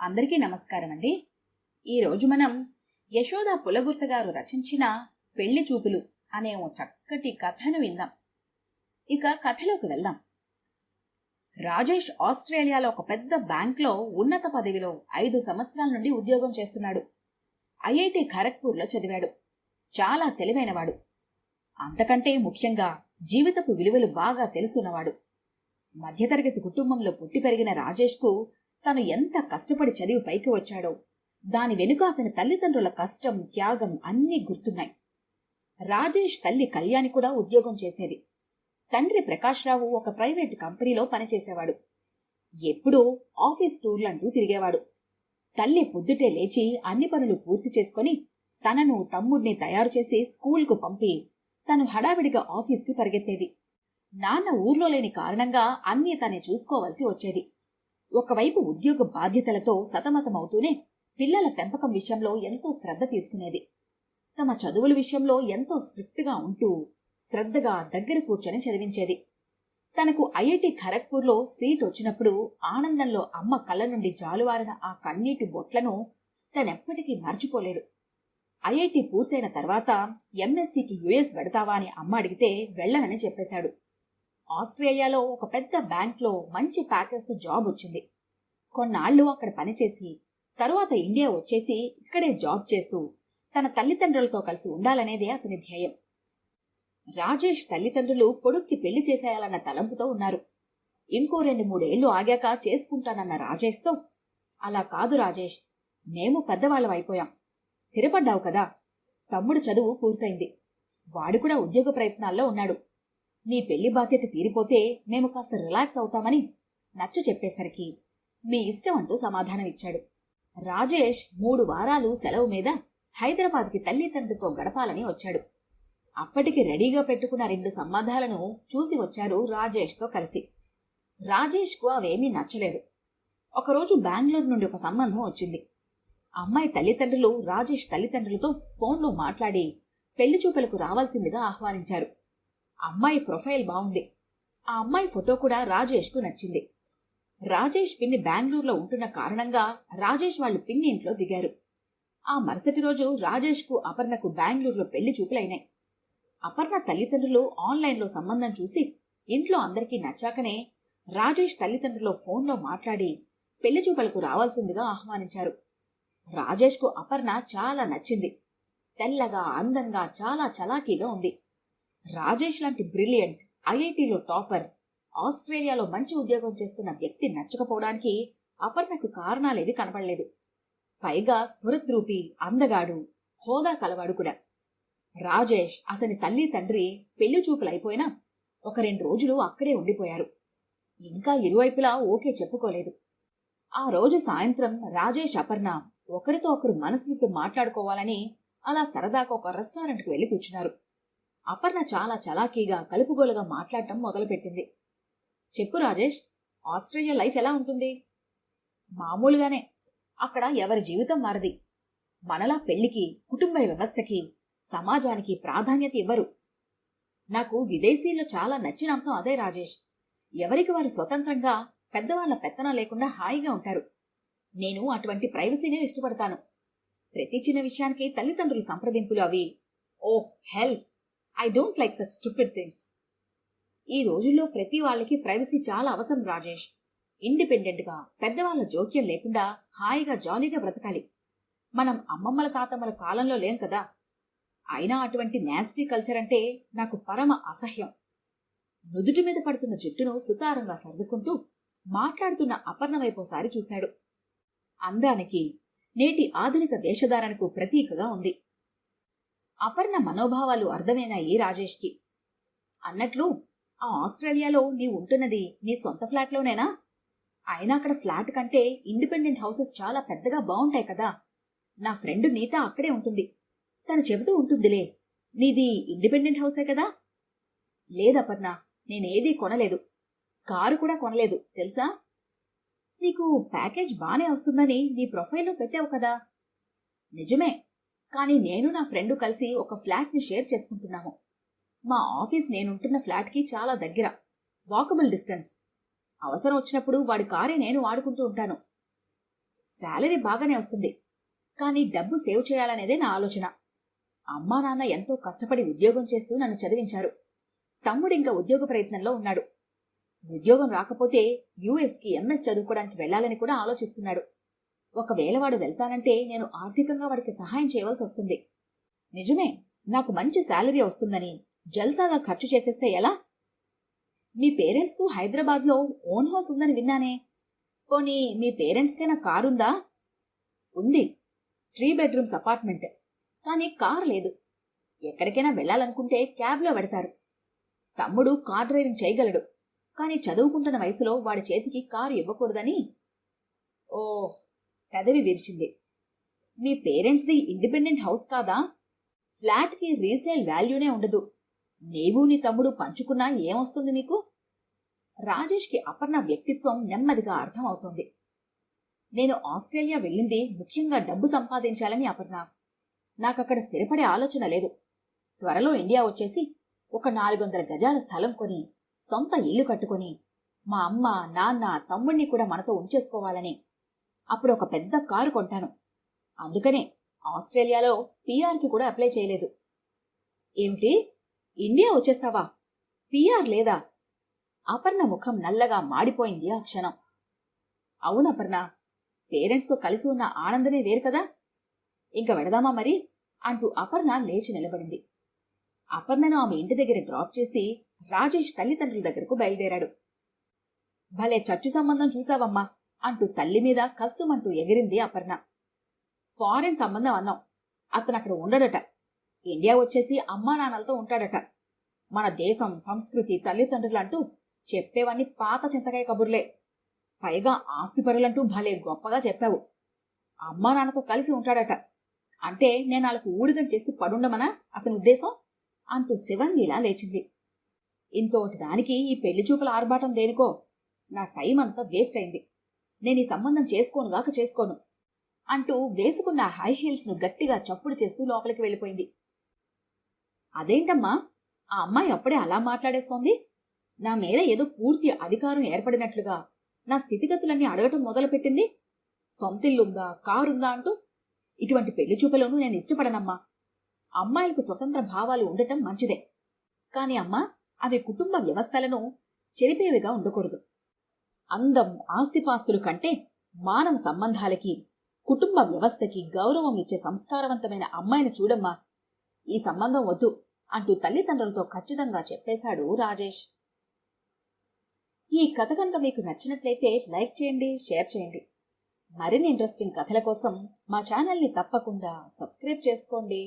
అందరికీ నమస్కారం అండి. ఈరోజు మనం యశోద పులగుర్త గారు రచించిన పెళ్ళి చూపులు అనే ఓ చక్కటి కథను విందాం. ఇక కథలోకి వెళ్దాం. రాజేష్ ఆస్ట్రేలియాలో ఒక పెద్ద బ్యాంక్లో ఉన్నత పదవిలో ఐదు సంవత్సరాల నుండి ఉద్యోగం చేస్తున్నాడు. ఐఐటి ఖరగ్పూర్లో చదివాడు. చాలా తెలివైనవాడు. అంతకంటే ముఖ్యంగా జీవితపు విలువలు బాగా తెలుసున్నవాడు. మధ్యతరగతి కుటుంబంలో పుట్టి పెరిగిన రాజేష్కు తను ఎంత కష్టపడి చదివి పైకి వచ్చాడో. దాని వెనుక అతని తల్లిదండ్రుల కష్టం త్యాగం అన్నీ గుర్తున్నాయి. రాజేష్ తల్లి కళ్యాణి కూడా ఉద్యోగం చేసేది. తండ్రి ప్రకాశ్రావు ఒక ప్రైవేట్ కంపెనీలో పనిచేసేవాడు. ఎప్పుడూ ఆఫీస్ టూర్లంటూ తిరిగేవాడు. తల్లి పొద్దుటే లేచి అన్ని పనులు పూర్తి చేసుకొని తనను తమ్ముడిని తయారు చేసి స్కూల్కు పంపి తను హడావిడిగా ఆఫీస్కి పరిగెత్తేది. నాన్న ఊర్లో లేని కారణంగా అన్నీ తనే చూసుకోవలసి వచ్చేది. ఒకవైపు ఉద్యోగ బాధ్యతలతో సతమతమవుతూనే పిల్లల పెంపకం విషయంలో ఎంతో శ్రద్ధ తీసుకునేది. తమ చదువుల విషయంలో ఎంతో స్ట్రిక్ట్గా ఉంటూ శ్రద్ధగా దగ్గర కూర్చొని చదివించేది. తనకు ఐఐటి ఖరగ్పూర్లో సీట్ వచ్చినప్పుడు ఆనందంలో అమ్మ కళ్ళ నుండి జాలువారిన ఆ కన్నీటి బొట్లను తనెప్పటికీ మర్చిపోలేడు ఐఐటి పూర్తయిన తర్వాత ఎంఎస్సికి యుఎస్ వెడతావా అని అమ్మ అడిగితే వెళ్ళనని చెప్పేశాడు. ఆస్ట్రేలియాలో ఒక పెద్ద బ్యాంక్లో మంచి ప్యాకేజ్తో జాబ్ వచ్చింది. కొన్నాళ్ళు అక్కడ పనిచేసి తరువాత ఇండియా వచ్చేసి ఇక్కడే జాబ్ చేస్తూ తన తల్లిదండ్రులతో కలిసి ఉండాలనేదే అతని ధ్యేయం. రాజేష్ తల్లిదండ్రులు కొడుక్కి పెళ్ళి చేసేయాలన్న తలంపుతో ఉన్నారు. ఇంకో రెండు మూడేళ్ళు ఆగాక చేసుకుంటానన్న రాజేష్తో అలా కాదు రాజేష్ మేము పెద్దవాళ్ళం అయిపోయాం. స్థిరపడ్డావు కదా. తమ్ముడు చదువు పూర్తయింది. వాడు కూడా ఉద్యోగ ప్రయత్నాల్లో ఉన్నాడు. నీ పెళ్ళి బాధ్యత తీరిపోతే మేము కాస్త రిలాక్స్ అవుతామని నచ్చ చెప్పేసరికి మీ ఇష్టం అంటూ సమాధానమిచ్చాడు రాజేష్ మూడు వారాలు సెలవు మీద హైదరాబాద్కి తల్లిదండ్రులతో గడపాలని వచ్చాడు. అప్పటికి రెడీగా పెట్టుకున్న రెండు సంబంధాలను చూసి వచ్చారు రాజేష్తో కలిసి. రాజేష్కు అవేమీ నచ్చలేదు. ఒకరోజు బెంగళూరు నుండి ఒక సంబంధం వచ్చింది. అమ్మాయి తల్లిదండ్రులు రాజేష్ తల్లిదండ్రులతో ఫోన్లో మాట్లాడి పెళ్ళి చూపులకు రావాల్సిందిగా ఆహ్వానించారు. అమ్మాయి ప్రొఫైల్ బాగుంది. ఆ అమ్మాయి ఫోటో కూడా రాజేష్కు నచ్చింది. రాజేష్ పిన్ని బెంగళూరులో ఉంటున్న కారణంగా రాజేష్ వాళ్ళు పిన్ని ఇంట్లో దిగారు. ఆ మరుసటి రోజు రాజేష్కు అపర్ణకు బెంగళూరులో పెళ్ళి చూపులైనాయి. అపర్ణ తల్లిదండ్రులు ఆన్లైన్లో సంబంధం చూసి ఇంట్లో అందరికీ నచ్చాకనే రాజేష్ తల్లిదండ్రులు ఫోన్లో మాట్లాడి పెళ్ళి చూపలకు రావాల్సిందిగా ఆహ్వానించారు. రాజేష్కు అపర్ణ చాలా నచ్చింది. తెల్లగా అందంగా చాలా చలాకీగా ఉంది. రాజేష్ లాంటి బ్రిలియంట్ ఐఐటిలో టాపర్ ఆస్ట్రేలియాలో మంచి ఉద్యోగం చేస్తున్న వ్యక్తి నచ్చకపోవడానికి అపర్ణకు కారణాలేవి కనపడలేదు. పైగా స్ఫురద్రూపి అందగాడు హోదా కలవాడు కూడా. రాజేష్ అతని తల్లి తండ్రి పెళ్ళి చూపులైపోయినా ఒక రెండు రోజులు అక్కడే ఉండిపోయారు. ఇంకా ఇరువైపులా ఓకే చెప్పుకోలేదు. ఆ రోజు సాయంత్రం రాజేష్ అపర్ణ ఒకరితో ఒకరు మనసు విప్పి మాట్లాడుకోవాలని అలా సరదాగా ఒక రెస్టారెంట్కి వెళ్ళి కూర్చున్నారు. అపర్ణ చాలా చలాకీగా కలుపుగోలుగా మాట్లాడటం మొదలుపెట్టింది. చెప్పు రాజేష్ ఆస్ట్రేలియా లైఫ్ ఎలా ఉంటుంది? మామూలుగానే అక్కడ ఎవరి జీవితం మారది మనలా పెళ్ళికి కుటుంబ వ్యవస్థకి సమాజానికి ప్రాధాన్యత ఇవ్వరు. నాకు విదేశీల్లో చాలా నచ్చిన అంశం అదే రాజేష్. ఎవరికి వారు స్వతంత్రంగా పెద్దవాళ్ళ పెత్తన లేకుండా హాయిగా ఉంటారు. నేను అటువంటి ప్రైవసీనే ఇష్టపడతాను. ప్రతి చిన్న విషయానికి తల్లిదండ్రుల సంప్రదింపులు అవి ఓహ్ hell! I don't like such stupid things ఈ రోజుల్లో ప్రతి వాళ్ళకి ప్రైవసీ చాలా అవసరం రాజేష్. ఇండిపెండెంట్గా జోక్యం లేకుండా హాయిగా జాలీగా బ్రతకాలి. మనం అమ్మమ్మల తాతమ్మల కాలంలో లేం కదా? అయినా అటువంటి నాస్టీ కల్చర్ అంటే నాకు పరమ అసహ్యం. నుదుటి మీద పడుతున్న జుట్టును సుతారంగా సర్దుకుంటూ మాట్లాడుతున్న అపర్ణ వైపోసారి చూశాడు. అందానికి నేటి ఆధునిక వేషధారణకు ప్రతీకగా ఉంది. అపర్ణ మనోభావాలు అర్థమైనాయి రాజేష్కి. అన్నట్లు ఆ ఆస్ట్రేలియాలో నీ ఉంటున్నది నీ సొంత ఫ్లాట్లోనేనా? అయినా అక్కడ ఫ్లాట్ కంటే ఇండిపెండెంట్ హౌసెస్ చాలా పెద్దగా బాగుంటాయి కదా. నా ఫ్రెండ్ నీత అక్కడే ఉంటుంది. తను చెబుతూ ఉంటుందిలే నీది ఇండిపెండెంట్ హౌసే కదా? లేదపర్ణ నేనేదీ కొనలేదు. కారు కూడా కొనలేదు తెలుసా? నీకు ప్యాకేజ్ బానే వస్తుందని నీ ప్రొఫైల్లో పెట్టావు కదా. నిజమే కానీ నేను నా ఫ్రెండ్ కలిసి ఒక ఫ్లాట్ని షేర్ చేసుకుంటున్నాము. మా ఆఫీస్ నేనుంటున్న ఫ్లాట్కి చాలా దగ్గర. Walkable distance. అవసరం వచ్చినప్పుడు వాడి కారే నేను వాడుకుంటూ ఉంటాను. శాలరీ బాగానే వస్తుంది. కానీ డబ్బు సేవ్ చేయాలనేదే నా ఆలోచన. అమ్మా నాన్న ఎంతో కష్టపడి ఉద్యోగం చేస్తూ నన్ను చదివించారు. తమ్ముడు ఇంకా ఉద్యోగ ప్రయత్నంలో ఉన్నాడు. ఉద్యోగం రాకపోతే యుఎస్కి ఎంఎస్ చదువుకోవడానికి వెళ్ళాలని కూడా ఆలోచిస్తున్నాడు. ఒకవేళ వాడు వెళ్తానంటే నేను ఆర్థికంగా వాడికి సహాయం చేయవలసి వస్తుంది. నిజమే నాకు మంచి శాలరీ వస్తుందని జల్సాగా ఖర్చు చేసేస్తే ఎలా? మీ పేరెంట్స్కు హైదరాబాద్లో ఓన్ హౌస్ ఉందని విన్నానే. పోనీ మీ పేరెంట్స్కైనా కారుందా ఉంది? Three bedrooms apartment. కానీ కారు లేదు. ఎక్కడికైనా వెళ్ళాలనుకుంటే క్యాబ్లో పెడతారు. తమ్ముడు కార్ డ్రైవింగ్ చేయగలడు. కానీ చదువుకుంటున్న వయసులో వాడి చేతికి కారు ఇవ్వకూడదని? ఓ పెదవి విరిచింది. మీ పేరెంట్స్ది ఇండిపెండెంట్ హౌస్ కాదా? ఫ్లాట్కి రీసేల్ వాల్యూనే ఉండదు. నీవు నీ తమ్ముడు పంచుకున్నా ఏమొస్తుంది మీకు? రాజేష్కి అపర్ణ వ్యక్తిత్వం నెమ్మదిగా అర్థమవుతోంది. నేను ఆస్ట్రేలియా వెళ్ళింది ముఖ్యంగా డబ్బు సంపాదించాలని అపర్ణ. నాకక్కడ స్థిరపడే ఆలోచన లేదు. త్వరలో ఇండియా వచ్చేసి ఒక నాలుగొందల గజాల స్థలం కొని సొంత ఇల్లు కట్టుకొని మా అమ్మ నాన్న తమ్ముణ్ణి కూడా మనతో ఉంచేసుకోవాలని అప్పుడు ఒక పెద్ద కారు కొంటాను. అందుకనే ఆస్ట్రేలియాలో పీఆర్కి కూడా అప్లై చేయలేదు. ఏమిటి? ఇండియా వచ్చేస్తావా? పీఆర్ లేదా? అపర్ణ ముఖం నల్లగా మాడిపోయింది ఆ క్షణం. అవును అపర్ణ పేరెంట్స్తో కలిసి ఉన్న ఆనందమే వేరు కదా? ఇంక వెడదామా మరి? అంటూ అపర్ణ లేచి నిలబడింది. అపర్ణను ఆమె ఇంటి దగ్గర డ్రాప్ చేసి రాజేష్ తల్లిదండ్రుల దగ్గరకు బయలుదేరాడు. భలే చచ్చు సంబంధం చూసావమ్మా. అంటూ తల్లి మీద కస్సుమంటూ ఎగిరింది అపర్ణ. ఫారెన్ సంబంధం అన్నాం. అతను అక్కడ ఉండడట. ఇండియా వచ్చేసి అమ్మా నాన్నలతో ఉంటాడట. మన దేశం సంస్కృతి తల్లిదండ్రులు అంటూ చెప్పేవన్నీ పాత చింతకాయ కబుర్లే. పైగా ఆస్తిపరులంటూ భలే గొప్పగా చెప్పావు. అమ్మా నాన్నతో కలిసి ఉంటాడట. అంటే నేను వాళ్ళకు ఊడిగం చేస్తూ పడుండమనా అతని ఉద్దేశం? అంటూ శివంగిలా లేచింది. ఇంతోటి దానికి ఈ పెళ్ళి చూపుల ఆర్భాటం దేనికో? నా టైం అంతా వేస్ట్ అయింది. నేను ఈ సంబంధం చేసుకోనుగాక చేసుకోను అంటూ వేసుకున్న హై హీల్స్ను గట్టిగా చప్పుడు చేస్తూ లోపలికి వెళ్ళిపోయింది. అదేంటమ్మా? ఆ అమ్మాయి అప్పుడే అలా మాట్లాడేస్తోంది? నా మీద ఏదో పూర్తి అధికారం ఏర్పడినట్లుగా నా స్థితిగతులన్నీ అడగటం మొదలుపెట్టింది. సొంతిల్లుందా కారుందా అంటూ ఇటువంటి పెళ్ళి చూపులను నేను ఇష్టపడనమ్మా. అమ్మాయిలకు స్వతంత్ర భావాలు ఉండటం మంచిదే. కాని అమ్మా అవి కుటుంబ వ్యవస్థలను చెరిపేవిగా ఉండకూడదు. అందం ఆస్తిపాస్తులు కంటే మానవ సంబంధాలకి కుటుంబ వ్యవస్థకి గౌరవం ఇచ్చే సంస్కారవంతమైన అమ్మాయిని చూడమ్మా. ఈ సంబంధం వద్దు అంటూ తల్లిదండ్రులతో ఖచ్చితంగా చెప్పేశాడు రాజేష్. ఈ కథ కనుక మీకు నచ్చినట్లయితే లైక్ చేయండి షేర్ చేయండి. మరిన్ని ఇంట్రెస్టింగ్ కథల కోసం మా ఛానల్ని తప్పకుండా సబ్స్క్రైబ్ చేసుకోండి.